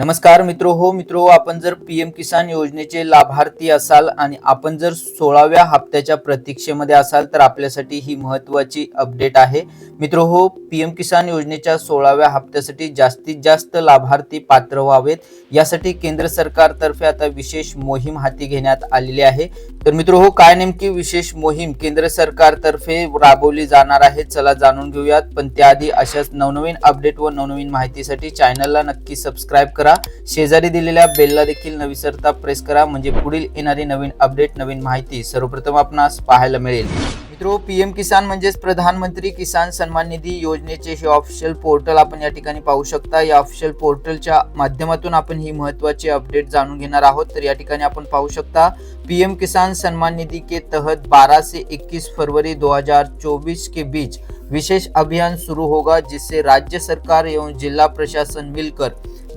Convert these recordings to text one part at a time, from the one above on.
नमस्कार मित्रो हो मित्रो आपण जर पी एम किसान योजनेचे लाभार्थी असाल आणि आपण जर सोळाव्या हप्त्याच्या प्रतीक्षेमध्ये असाल तर आपल्यासाठी ही महत्त्वाची अपडेट आहे. मित्रो हो पी एम किसान योजनेच्या सोळाव्या हप्त्यासाठी जास्तीत जास्त लाभार्थी पात्र व्हावेत. यासाठी केंद्र सरकारतर्फे आता विशेष मोहीम हाती घेण्यात आलेली आहे. तर मित्र हो काय नेमकी विशेष मोहीम केंद्र सरकारतर्फे राबवली जाणार आहे चला जाणून घेऊयात. पण त्याआधी अशाच नवनवीन अपडेट व नवनवीन माहितीसाठी चॅनलला नक्की सबस्क्राईब करा. शेजारी दिलेल्या बेलला देखील न विसरता प्रेस करा म्हणजे पुढील येणारी नवीन अपडेट नवीन माहिती सर्वप्रथम आपणास पाहायला मिळेल. मित्रो पीएम किसान म्हणजेच प्रधानमंत्री किसान सन्मान निधी योजनेचे हे ऑफिशियल पोर्टल आपण या ठिकाणी पाहू शकता. या ऑफिशियल पोर्टलच्या माध्यमातून आपण ही महत्वाची अपडेट जाणून घेणार आहोत. तर या ठिकाणी आपण पाहू शकता पी एम किसान सन्मान निधि के तहत 12 से 21 फरवरी 2024 के बीच विशेष अभियान शुरू होगा जिससे राज्य सरकार एवं जिला प्रशासन मिलकर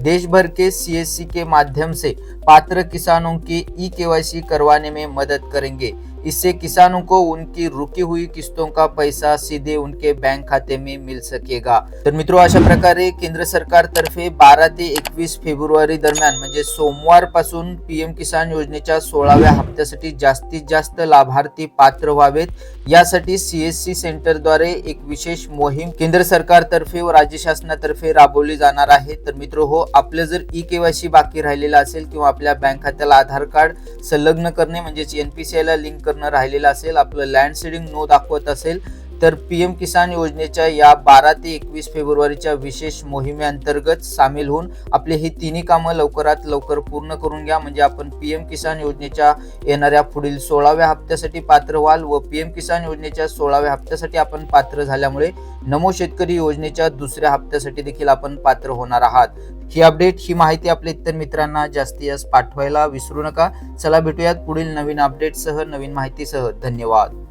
देश भर के सीएससी के माध्यम से पात्र किसानों की ई केवाईसी करवाने में मदद करेंगे। इससे किसानों को उनकी रुकी हुई किस्तों का पैसा सीधे उनके बैंक खाते में मिल सकेगा। तर मित्रों अशा प्रकारे केंद्र सरकार तर्फे बारा ते एकवीस फेब्रुवारी दरम्यान म्हणजे सोमवारपासून पीएम किसान योजनेच्या सोळाव्या हप्त्यासाठी जास्तीत जास्त लाभार्थी पात्र व्हावेत. यासाठी सीएससी सेंटरद्वारे एक विशेष मोहीम केंद्र सरकारतर्फे व राज्य शासनातर्फे राबवली जाणार आहे. तर मित्र हो आपलं जर ई केवायसी बाकी राहिलेलं असेल किंवा आपल्या बँक खात्याला आधार कार्ड संलग्न करणे म्हणजेच एनपीसीआय ला लिंक करणं राहिलेलं असेल आपलं लँड सीडिंग नो दाखवत असेल तर पी एम किसान योजनेच्या या बारा ते एकवीस फेब्रुवारीच्या विशेष मोहिमेअंतर्गत सामील होऊन आपले ही तिन्ही कामं लवकरात लवकर पूर्ण करून घ्या. म्हणजे आपण पी एम किसान योजनेच्या येणाऱ्या पुढील सोळाव्या हप्त्यासाठी पात्र व्हाल व पी एम किसान योजनेच्या सोळाव्या हप्त्यासाठी आपण पात्र झाल्यामुळे नमो शेतकरी योजनेच्या दुसऱ्या हप्त्यासाठी देखील आपण पात्र होणार आहात. ही अपडेट ही माहिती आपल्या इतर मित्रांना जास्ती जास्त पाठवायला विसरू नका. चला भेटूयात पुढील नवीन अपडेटसह नवीन माहितीसह. धन्यवाद.